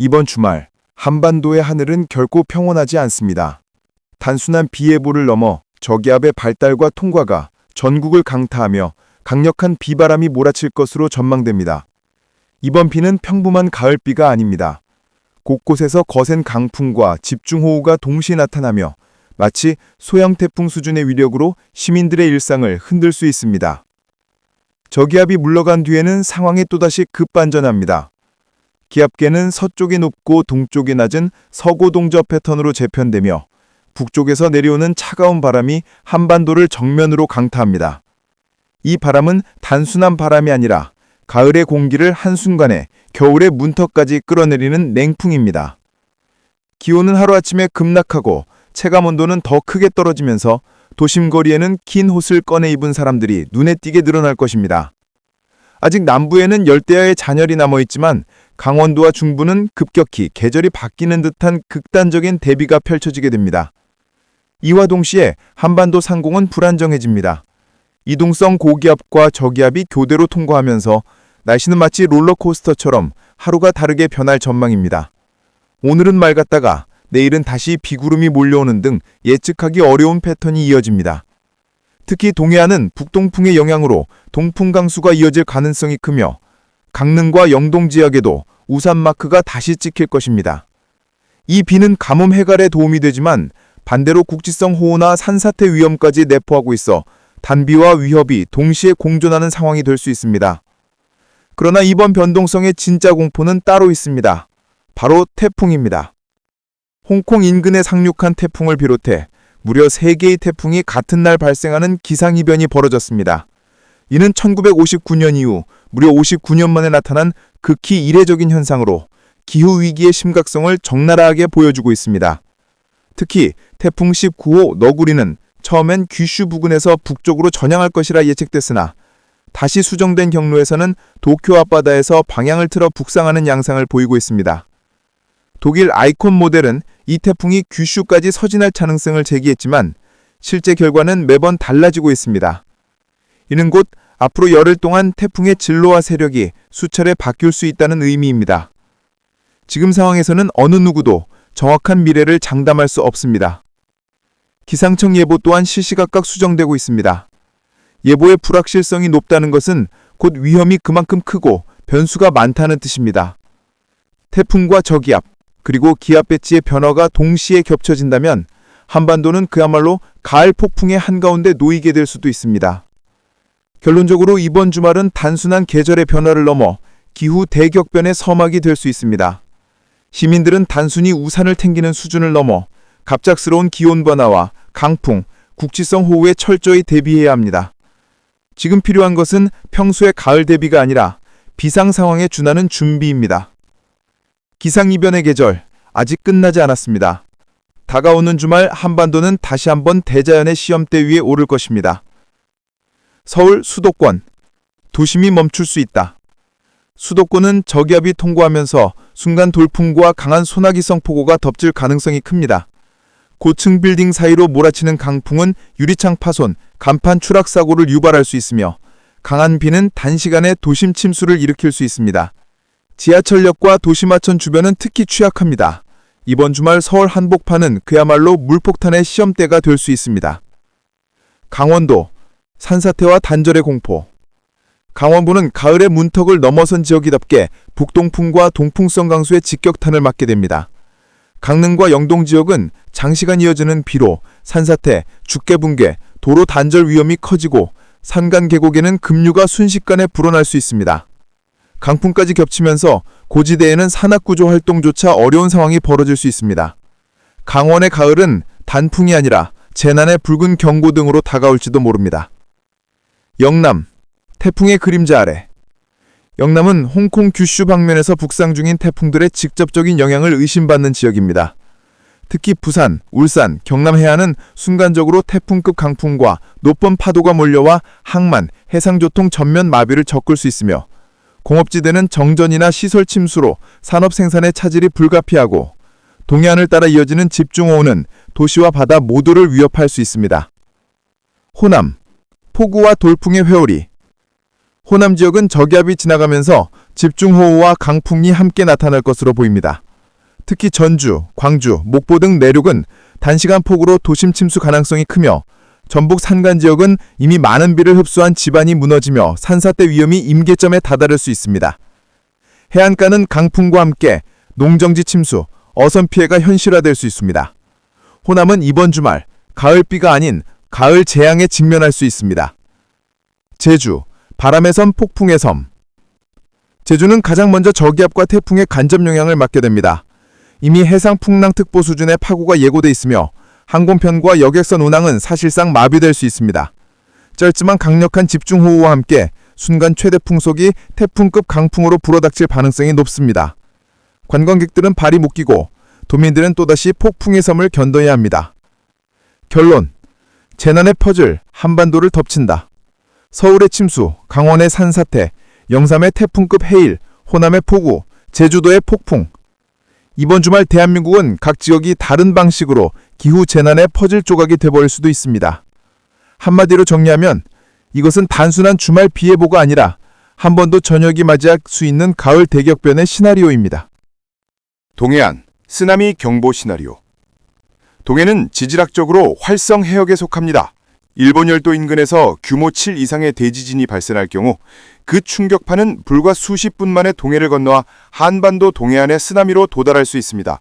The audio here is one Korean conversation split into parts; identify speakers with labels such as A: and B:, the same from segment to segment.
A: 이번 주말 한반도의 하늘은 결코 평온하지 않습니다. 단순한 비 예보를 넘어 저기압의 발달과 통과가 전국을 강타하며 강력한 비바람이 몰아칠 것으로 전망됩니다. 이번 비는 평범한 가을비가 아닙니다. 곳곳에서 거센 강풍과 집중호우가 동시에 나타나며 마치 소형 태풍 수준의 위력으로 시민들의 일상을 흔들 수 있습니다. 저기압이 물러간 뒤에는 상황이 또다시 급반전합니다. 기압계는 서쪽이 높고 동쪽이 낮은 서고동저 패턴으로 재편되며 북쪽에서 내려오는 차가운 바람이 한반도를 정면으로 강타합니다. 이 바람은 단순한 바람이 아니라 가을의 공기를 한순간에 겨울의 문턱까지 끌어내리는 냉풍입니다. 기온은 하루아침에 급락하고 체감 온도는 더 크게 떨어지면서 도심 거리에는 긴 옷을 꺼내 입은 사람들이 눈에 띄게 늘어날 것입니다. 아직 남부에는 열대야의 잔열이 남아 있지만 강원도와 중부는 급격히 계절이 바뀌는 듯한 극단적인 대비가 펼쳐지게 됩니다. 이와 동시에 한반도 상공은 불안정해집니다. 이동성 고기압과 저기압이 교대로 통과하면서 날씨는 마치 롤러코스터처럼 하루가 다르게 변할 전망입니다. 오늘은 맑았다가 내일은 다시 비구름이 몰려오는 등 예측하기 어려운 패턴이 이어집니다. 특히 동해안은 북동풍의 영향으로 동풍 강수가 이어질 가능성이 크며 강릉과 영동 지역에도 우산 마크가 다시 찍힐 것입니다. 이 비는 가뭄 해갈에 도움이 되지만 반대로 국지성 호우나 산사태 위험까지 내포하고 있어 단비와 위협이 동시에 공존하는 상황이 될 수 있습니다. 그러나 이번 변동성의 진짜 공포는 따로 있습니다. 바로 태풍입니다. 홍콩 인근에 상륙한 태풍을 비롯해 무려 3개의 태풍이 같은 날 발생하는 기상이변이 벌어졌습니다. 이는 1959년 이후 무려 59년 만에 나타난 극히 이례적인 현상으로 기후위기의 심각성을 적나라하게 보여주고 있습니다. 특히 태풍 19호 너구리는 처음엔 귀슈 부근에서 북쪽으로 전향할 것이라 예측됐으나 다시 수정된 경로에서는 도쿄 앞바다에서 방향을 틀어 북상하는 양상을 보이고 있습니다. 독일 아이콘 모델은 이 태풍이 규슈까지 서진할 가능성을 제기했지만 실제 결과는 매번 달라지고 있습니다. 이는 곧 앞으로 열흘 동안 태풍의 진로와 세력이 수차례 바뀔 수 있다는 의미입니다. 지금 상황에서는 어느 누구도 정확한 미래를 장담할 수 없습니다. 기상청 예보 또한 실시각각 수정되고 있습니다. 예보의 불확실성이 높다는 것은 곧 위험이 그만큼 크고 변수가 많다는 뜻입니다. 태풍과 저기압, 그리고 기압 배치의 변화가 동시에 겹쳐진다면 한반도는 그야말로 가을 폭풍의 한가운데 놓이게 될 수도 있습니다. 결론적으로 이번 주말은 단순한 계절의 변화를 넘어 기후 대격변의 서막이 될 수 있습니다. 시민들은 단순히 우산을 탱기는 수준을 넘어 갑작스러운 기온 변화와 강풍, 국지성 호우에 철저히 대비해야 합니다. 지금 필요한 것은 평소의 가을 대비가 아니라 비상 상황에 준하는 준비입니다. 기상이변의 계절 아직 끝나지 않았습니다. 다가오는 주말 한반도는 다시 한번 대자연의 시험대 위에 오를 것입니다. 서울 수도권 도심이 멈출 수 있다. 수도권은 저기압이 통과하면서 순간 돌풍과 강한 소나기성 폭우가 덮칠 가능성이 큽니다. 고층 빌딩 사이로 몰아치는 강풍은 유리창 파손, 간판 추락 사고를 유발할 수 있으며 강한 비는 단시간에 도심 침수를 일으킬 수 있습니다. 지하철역과 도시마천 주변은 특히 취약합니다. 이번 주말 서울 한복판은 그야말로 물폭탄의 시험대가 될 수 있습니다. 강원도, 산사태와 단절의 공포. 강원도는 가을의 문턱을 넘어선 지역이답게 북동풍과 동풍성 강수의 직격탄을 맞게 됩니다. 강릉과 영동 지역은 장시간 이어지는 비로 산사태, 죽개붕괴, 도로 단절 위험이 커지고 산간 계곡에는 급류가 순식간에 불어날 수 있습니다. 강풍까지 겹치면서 고지대에는 산악구조 활동조차 어려운 상황이 벌어질 수 있습니다. 강원의 가을은 단풍이 아니라 재난의 붉은 경고 등으로 다가올지도 모릅니다. 영남, 태풍의 그림자 아래. 영남은 홍콩 규슈 방면에서 북상 중인 태풍들의 직접적인 영향을 의심받는 지역입니다. 특히 부산, 울산, 경남 해안은 순간적으로 태풍급 강풍과 높은 파도가 몰려와 항만, 해상교통 전면 마비를 겪을 수 있으며 공업지대는 정전이나 시설 침수로 산업 생산의 차질이 불가피하고 동해안을 따라 이어지는 집중호우는 도시와 바다 모두를 위협할 수 있습니다. 호남, 폭우와 돌풍의 회오리 호남 지역은 저기압이 지나가면서 집중호우와 강풍이 함께 나타날 것으로 보입니다.
B: 특히 전주, 광주, 목포 등 내륙은 단시간 폭우로 도심 침수 가능성이 크며 전북 산간 지역은 이미 많은 비를 흡수한 지반이 무너지며 산사태 위험이 임계점에 다다를 수 있습니다. 해안가는 강풍과 함께 농정지 침수, 어선 피해가 현실화될 수 있습니다. 호남은 이번 주말 가을비가 아닌 가을 재앙에 직면할 수 있습니다. 제주, 바람의 섬 폭풍의 섬. 제주는 가장 먼저 저기압과 태풍의 간접 영향을 맡게 됩니다. 이미 해상 풍랑특보 수준의 파고가 예고돼 있으며 항공편과 여객선 운항은 사실상 마비될 수 있습니다. 짧지만 강력한 집중호우와 함께 순간 최대 풍속이 태풍급 강풍으로 불어닥칠 가능성이 높습니다. 관광객들은 발이 묶이고 도민들은 또다시 폭풍의 섬을 견뎌야 합니다. 결론. 재난의 퍼즐 한반도를 덮친다. 서울의 침수, 강원의 산사태, 영삼의 태풍급 해일, 호남의 폭우, 제주도의 폭풍. 이번 주말 대한민국은 각 지역이 다른 방식으로 기후 재난의 퍼즐 조각이 돼버릴 수도 있습니다. 한마디로 정리하면 이것은 단순한 주말 비 예보가 아니라 한 번도 저녁이 맞이할 수 있는 가을 대격변의 시나리오입니다.
A: 동해안 쓰나미 경보 시나리오. 동해는 지질학적으로 활성 해역에 속합니다. 일본 열도 인근에서 규모 7 이상의 대지진이 발생할 경우 그 충격파는 불과 수십 분 만에 동해를 건너와 한반도 동해안의 쓰나미로 도달할 수 있습니다.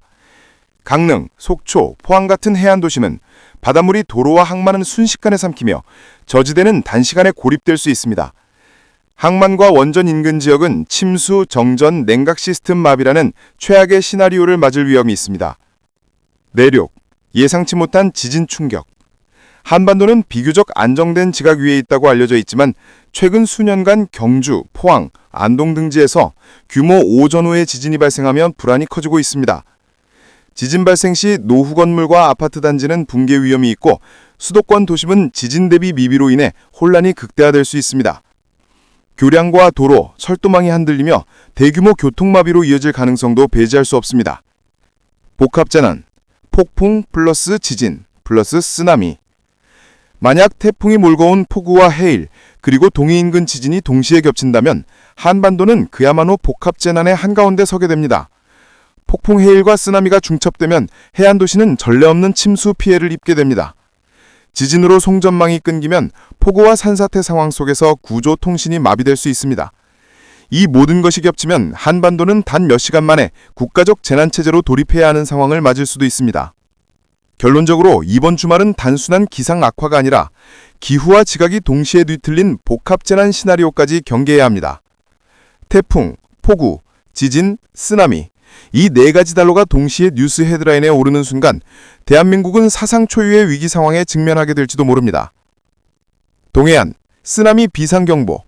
A: 강릉, 속초, 포항 같은 해안 도시는 바닷물이 도로와 항만은 순식간에 삼키며 저지대는 단시간에 고립될 수 있습니다. 항만과 원전 인근 지역은 침수, 정전, 냉각 시스템 마비라는 최악의 시나리오를 맞을 위험이 있습니다. 내륙, 예상치 못한 지진 충격. 한반도는 비교적 안정된 지각 위에 있다고 알려져 있지만 최근 수년간 경주, 포항, 안동 등지에서 규모 5 전후의 지진이 발생하면 불안이 커지고 있습니다. 지진 발생 시 노후 건물과 아파트 단지는 붕괴 위험이 있고 수도권 도심은 지진 대비 미비로 인해 혼란이 극대화될 수 있습니다. 교량과 도로, 철도망이 흔들리며 대규모 교통마비로 이어질 가능성도 배제할 수 없습니다. 복합재난, 폭풍 플러스 지진 플러스 쓰나미. 만약 태풍이 몰고 온 폭우와 해일, 그리고 동해 인근 지진이 동시에 겹친다면 한반도는 그야말로 복합재난의 한가운데 서게 됩니다. 폭풍 해일과 쓰나미가 중첩되면 해안 도시는 전례 없는 침수 피해를 입게 됩니다. 지진으로 송전망이 끊기면 폭우와 산사태 상황 속에서 구조 통신이 마비될 수 있습니다. 이 모든 것이 겹치면 한반도는 단 몇 시간 만에 국가적 재난체제로 돌입해야 하는 상황을 맞을 수도 있습니다. 결론적으로 이번 주말은 단순한 기상 악화가 아니라 기후와 지각이 동시에 뒤틀린 복합재난 시나리오까지 경계해야 합니다. 태풍, 폭우, 지진, 쓰나미 이 네 가지 단로가 동시에 뉴스 헤드라인에 오르는 순간 대한민국은 사상 초유의 위기 상황에 직면하게 될지도 모릅니다. 동해안, 쓰나미 비상경보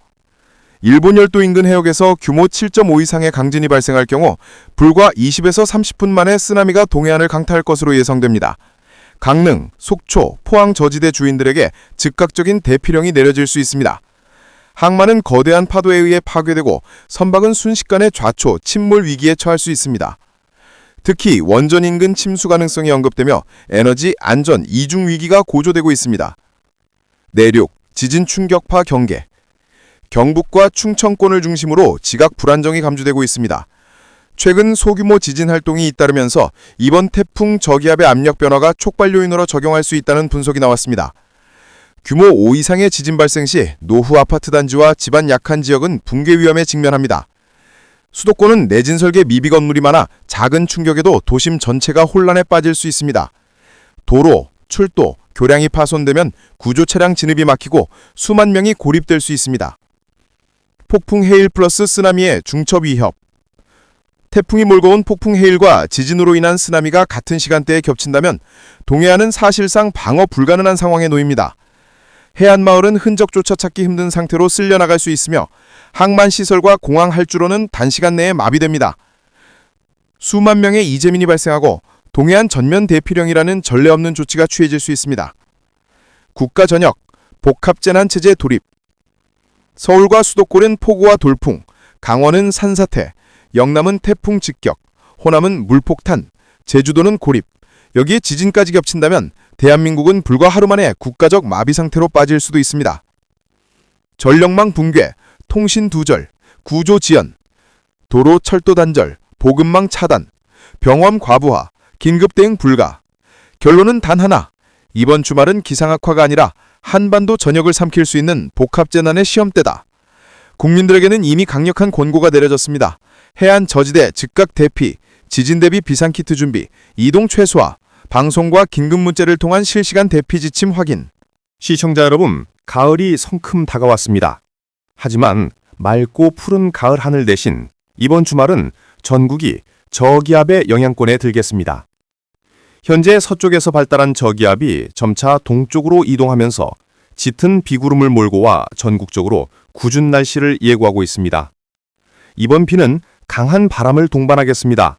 A: 일본 열도 인근 해역에서 규모 7.5 이상의 강진이 발생할 경우 불과 20에서 30분 만에 쓰나미가 동해안을 강타할 것으로 예상됩니다. 강릉, 속초, 포항 저지대 주인들에게 즉각적인 대피령이 내려질 수 있습니다. 항만은 거대한 파도에 의해 파괴되고 선박은 순식간에 좌초, 침몰 위기에 처할 수 있습니다. 특히 원전 인근 침수 가능성이 언급되며 에너지 안전 이중 위기가 고조되고 있습니다. 내륙, 지진 충격파 경계. 경북과 충청권을 중심으로 지각 불안정이 감지되고 있습니다. 최근 소규모 지진 활동이 잇따르면서 이번 태풍 저기압의 압력 변화가 촉발 요인으로 적용할 수 있다는 분석이 나왔습니다. 규모 5 이상의 지진 발생 시 노후 아파트 단지와 집안 약한 지역은 붕괴 위험에 직면합니다. 수도권은 내진 설계 미비 건물이 많아 작은 충격에도 도심 전체가 혼란에 빠질 수 있습니다. 도로, 출도, 교량이 파손되면 구조 차량 진입이 막히고 수만 명이 고립될 수 있습니다. 폭풍 해일 플러스 쓰나미의 중첩 위협. 태풍이 몰고 온 폭풍 해일과 지진으로 인한 쓰나미가 같은 시간대에 겹친다면 동해안은 사실상 방어 불가능한 상황에 놓입니다. 해안 마을은 흔적조차 찾기 힘든 상태로 쓸려나갈 수 있으며 항만 시설과 공항 할주로는 단시간 내에 마비됩니다. 수만 명의 이재민이 발생하고 동해안 전면 대피령이라는 전례 없는 조치가 취해질 수 있습니다. 국가 전역, 복합재난체제 돌입. 서울과 수도권은 폭우와 돌풍, 강원은 산사태, 영남은 태풍 직격, 호남은 물폭탄, 제주도는 고립. 여기에 지진까지 겹친다면 대한민국은 불과 하루 만에 국가적 마비 상태로 빠질 수도 있습니다. 전력망 붕괴, 통신 두절, 구조 지연, 도로 철도 단절, 보급망 차단,
C: 병원 과부하, 긴급 대응 불가. 결론은 단 하나. 이번 주말은 기상악화가 아니라 한반도 전역을 삼킬 수 있는 복합재난의 시험대다. 국민들에게는 이미 강력한 권고가 내려졌습니다. 해안 저지대 즉각 대피, 지진 대비 비상키트 준비, 이동 최소화, 방송과 긴급 문자를 통한 실시간 대피 지침 확인.
D: 시청자 여러분, 가을이 성큼 다가왔습니다. 하지만 맑고 푸른 가을 하늘 대신 이번 주말은 전국이 저기압의 영향권에 들겠습니다. 현재 서쪽에서 발달한 저기압이 점차 동쪽으로 이동하면서 짙은 비구름을 몰고 와 전국적으로 궂은 날씨를 예고하고 있습니다. 이번 비는 강한 바람을 동반하겠습니다.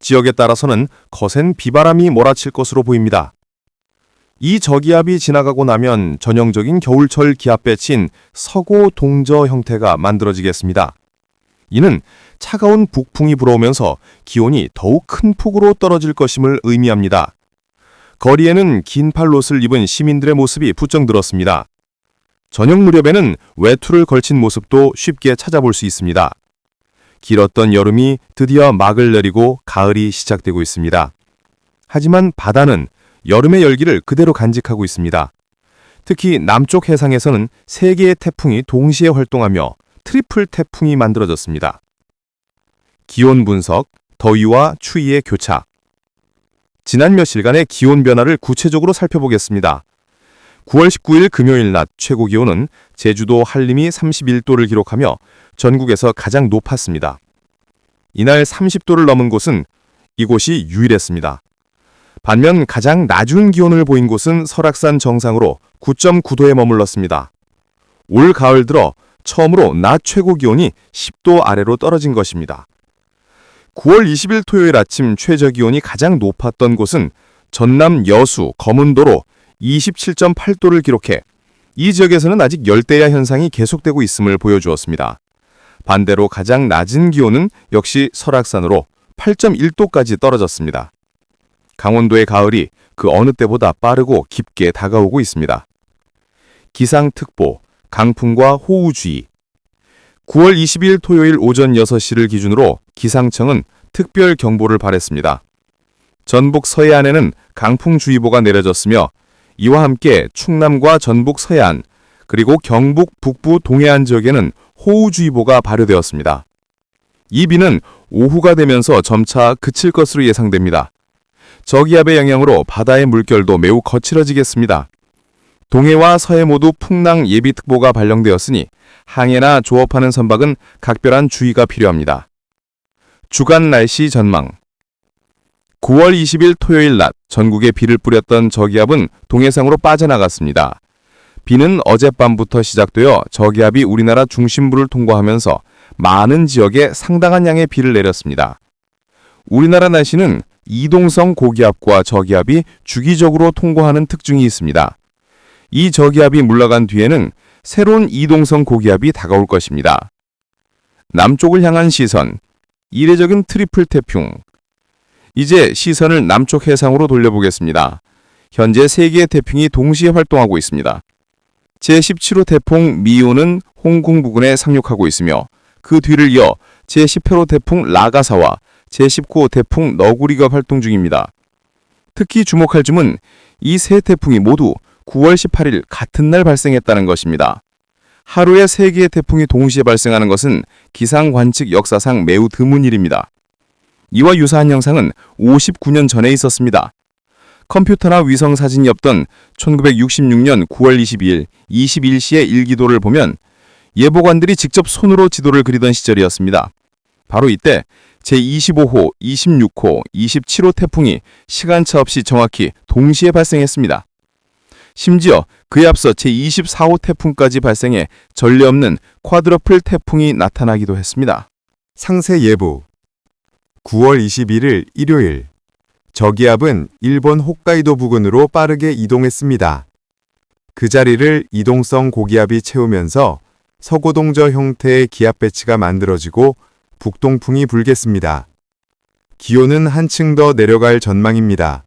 D: 지역에 따라서는 거센 비바람이 몰아칠 것으로 보입니다. 이 저기압이 지나가고 나면 전형적인 겨울철 기압 배치인 서고 동저 형태가 만들어지겠습니다. 이는 차가운 북풍이 불어오면서 기온이 더욱 큰 폭으로 떨어질 것임을 의미합니다. 거리에는 긴 팔옷을 입은 시민들의 모습이 부쩍 늘었습니다. 저녁 무렵에는 외투를 걸친 모습도 쉽게 찾아볼 수 있습니다. 길었던 여름이 드디어 막을 내리고 가을이 시작되고 있습니다. 하지만 바다는 여름의 열기를 그대로 간직하고 있습니다. 특히 남쪽 해상에서는 세 개의 태풍이 동시에 활동하며 트리플 태풍이 만들어졌습니다. 기온 분석, 더위와 추위의 교차. 지난 며칠간의 기온 변화를 구체적으로 살펴보겠습니다. 9월 19일 금요일 낮 최고 기온은 제주도 한림이 31도를 기록하며 전국에서 가장 높았습니다. 이날 30도를 넘은 곳은 이곳이 유일했습니다. 반면 가장 낮은 기온을 보인 곳은 설악산 정상으로 9.9도에 머물렀습니다. 올 가을 들어 처음으로 낮 최고 기온이 10도 아래로 떨어진 것입니다. 9월 20일 토요일 아침 최저 기온이 가장 높았던 곳은 전남 여수 검은도로 27.8도를 기록해 이 지역에서는 아직 열대야 현상이 계속되고 있음을 보여주었습니다. 반대로 가장 낮은 기온은 역시 설악산으로 8.1도까지 떨어졌습니다. 강원도의 가을이 그 어느 때보다 빠르고 깊게 다가오고 있습니다. 기상특보, 강풍과 호우주의 9월 20일 토요일 오전 6시를 기준으로 기상청은 특별 경보를 발했습니다. 전북 서해안에는 강풍주의보가 내려졌으며 이와 함께 충남과 전북 서해안 그리고 경북 북부 동해안 지역에는 호우주의보가 발효되었습니다. 이 비는 오후가 되면서 점차 그칠 것으로 예상됩니다. 저기압의 영향으로 바다의 물결도 매우 거칠어지겠습니다. 동해와 서해 모두 풍랑 예비특보가 발령되었으니 항해나 조업하는 선박은 각별한 주의가 필요합니다. 주간 날씨 전망 9월 20일 토요일 낮 전국에 비를 뿌렸던 저기압은 동해상으로 빠져나갔습니다. 비는 어젯밤부터 시작되어 저기압이 우리나라 중심부를 통과하면서 많은 지역에 상당한 양의 비를 내렸습니다. 우리나라 날씨는 이동성 고기압과 저기압이 주기적으로 통과하는 특징이 있습니다. 이 저기압이 물러간 뒤에는 새로운 이동성 고기압이 다가올 것입니다. 남쪽을 향한 시선, 이례적인 트리플 태풍. 이제 시선을 남쪽 해상으로 돌려보겠습니다. 현재 세개의 태풍이 동시에 활동하고 있습니다. 제17호 태풍 미오는 홍콩 부근에 상륙하고 있으며 그 뒤를 이어 제18호 태풍 라가사와 제19호 태풍 너구리가 활동 중입니다. 특히 주목할 점은 이 세 태풍이 모두 9월 18일 같은 날 발생했다는 것입니다. 하루에 세개의 태풍이 동시에 발생하는 것은 기상 관측 역사상 매우 드문 일입니다. 이와 유사한 현상은 59년 전에 있었습니다. 컴퓨터나 위성 사진이 없던 1966년 9월 22일 21시의 일기도를 보면 예보관들이 직접 손으로 지도를 그리던 시절이었습니다. 바로 이때 제25호, 26호, 27호 태풍이 시간차 없이 정확히 동시에 발생했습니다. 심지어 그에 앞서 제24호 태풍까지 발생해 전례 없는 쿼드러플 태풍이 나타나기도 했습니다.
E: 상세 예보 9월 21일 일요일 저기압은 일본 홋카이도 부근으로 빠르게 이동했습니다. 그 자리를 이동성 고기압이 채우면서 서고동저 형태의 기압 배치가 만들어지고 북동풍이 불겠습니다. 기온은 한층 더 내려갈 전망입니다.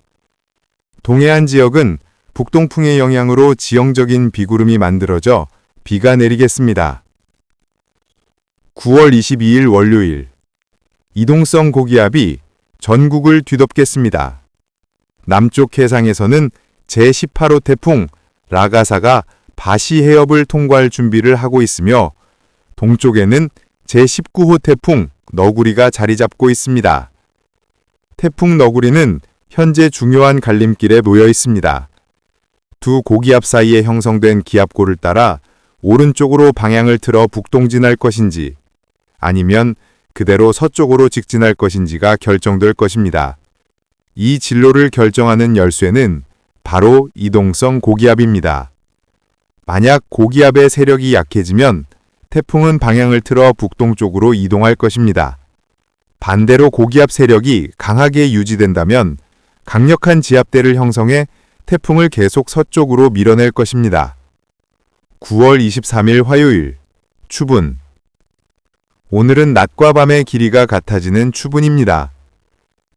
E: 동해안 지역은 북동풍의 영향으로 지형적인 비구름이 만들어져 비가 내리겠습니다. 9월 22일 월요일 이동성 고기압이 전국을 뒤덮겠습니다. 남쪽 해상에서는 제18호 태풍 라가사가 바시 해협을 통과할 준비를 하고 있으며 동쪽에는 제19호 태풍 너구리가 자리 잡고 있습니다. 태풍 너구리는 현재 중요한 갈림길에 놓여 있습니다. 두 고기압 사이에 형성된 기압골을 따라 오른쪽으로 방향을 틀어 북동진할 것인지 아니면 그대로 서쪽으로 직진할 것인지가 결정될 것입니다. 이 진로를 결정하는 열쇠는 바로 이동성 고기압입니다. 만약 고기압의 세력이 약해지면 태풍은 방향을 틀어 북동쪽으로 이동할 것입니다. 반대로 고기압 세력이 강하게 유지된다면 강력한 지압대를 형성해 태풍을 계속 서쪽으로 밀어낼 것입니다. 9월 23일 화요일 추분 오늘은 낮과 밤의 길이가 같아지는 추분입니다.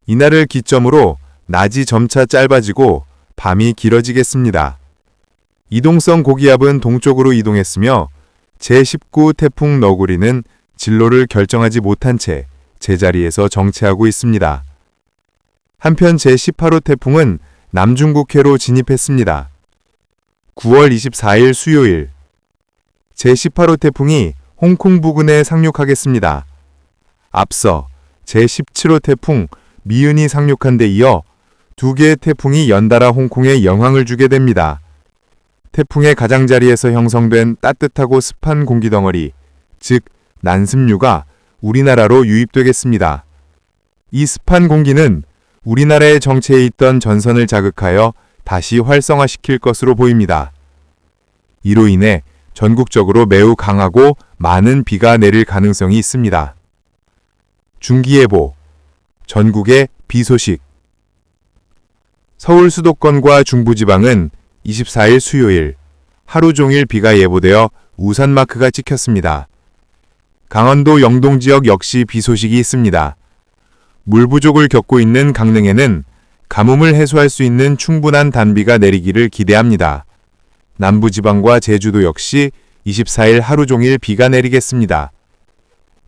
E: 이날을 기점으로 낮이 점차 짧아지고 밤이 길어지겠습니다. 이동성 고기압은 동쪽으로 이동했으며 제19 태풍 너구리는 진로를 결정하지 못한 채 제자리에서 정체하고 있습니다. 한편 제18호 태풍은 남중국해로 진입했습니다. 9월 24일 수요일 제18호 태풍이 홍콩 부근에 상륙하겠습니다. 앞서 제17호 태풍 미은이 상륙한 데 이어 두 개의 태풍이 연달아 홍콩에 영향을 주게 됩니다. 태풍의 가장자리에서 형성된 따뜻하고 습한 공기 덩어리, 즉 난습류가 우리나라로 유입되겠습니다. 이 습한 공기는 우리나라의 정체에 있던 전선을 자극하여 다시 활성화시킬 것으로 보입니다. 이로 인해 전국적으로 매우 강하고 많은 비가 내릴 가능성이 있습니다. 중기예보 전국의 비 소식 서울 수도권과 중부지방은 24일 수요일 하루 종일 비가 예보되어 우산 마크가 찍혔습니다. 강원도 영동 지역 역시 비 소식이 있습니다. 물 부족을 겪고 있는 강릉에는 가뭄을 해소할 수 있는 충분한 단비가 내리기를 기대합니다. 남부지방과 제주도 역시 24일 하루 종일 비가 내리겠습니다.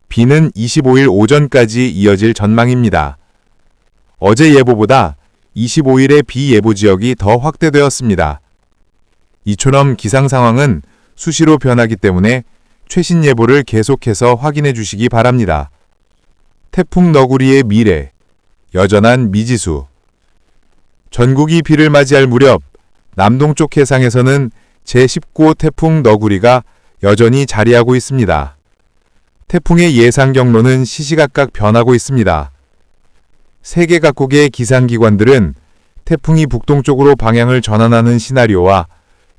E: 비는 25일 오전까지 이어질 전망입니다. 어제 예보보다 25일의 비 예보 지역이 더 확대되었습니다. 이처럼 기상 상황은 수시로 변하기 때문에 최신 예보를 계속해서 확인해 주시기 바랍니다. 태풍 너구리의 미래, 여전한 미지수. 전국이 비를 맞이할 무렵 남동쪽 해상에서는 제19호 태풍 너구리가 여전히 자리하고 있습니다. 태풍의 예상 경로는 시시각각 변하고 있습니다. 세계 각국의 기상기관들은 태풍이 북동쪽으로 방향을 전환하는 시나리오와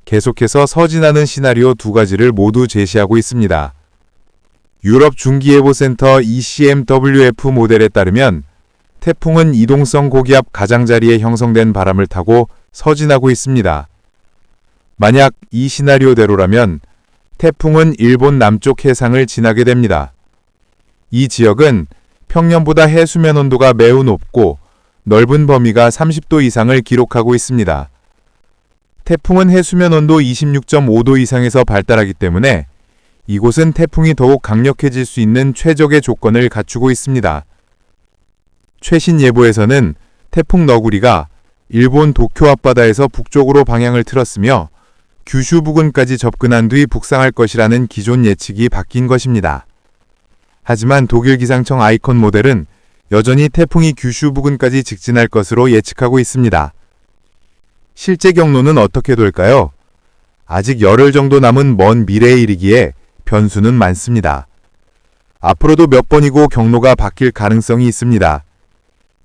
E: 계속해서 서진하는 시나리오 두 가지를 모두 제시하고 있습니다. 유럽 중기예보센터 ECMWF 모델에 따르면 태풍은 이동성 고기압 가장자리에 형성된 바람을 타고 서진하고 있습니다. 만약 이 시나리오대로라면 태풍은 일본 남쪽 해상을 지나게 됩니다. 이 지역은 평년보다 해수면 온도가 매우 높고 넓은 범위가 30도 이상을 기록하고 있습니다. 태풍은 해수면 온도 26.5도 이상에서 발달하기 때문에 이곳은 태풍이 더욱 강력해질 수 있는 최적의 조건을 갖추고 있습니다. 최신 예보에서는 태풍 너구리가 일본 도쿄 앞바다에서 북쪽으로 방향을 틀었으며 규슈 부근까지 접근한 뒤 북상할 것이라는 기존 예측이 바뀐 것입니다. 하지만 독일 기상청 아이콘 모델은 여전히 태풍이 규슈 부근까지 직진할 것으로 예측하고 있습니다. 실제 경로는 어떻게 될까요? 아직 열흘 정도 남은 먼 미래에 이르기에 변수는 많습니다. 앞으로도 몇 번이고 경로가 바뀔 가능성이 있습니다.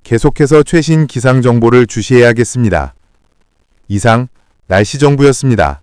E: 계속해서 최신 기상 정보를 주시해야겠습니다. 이상 날씨 정보였습니다.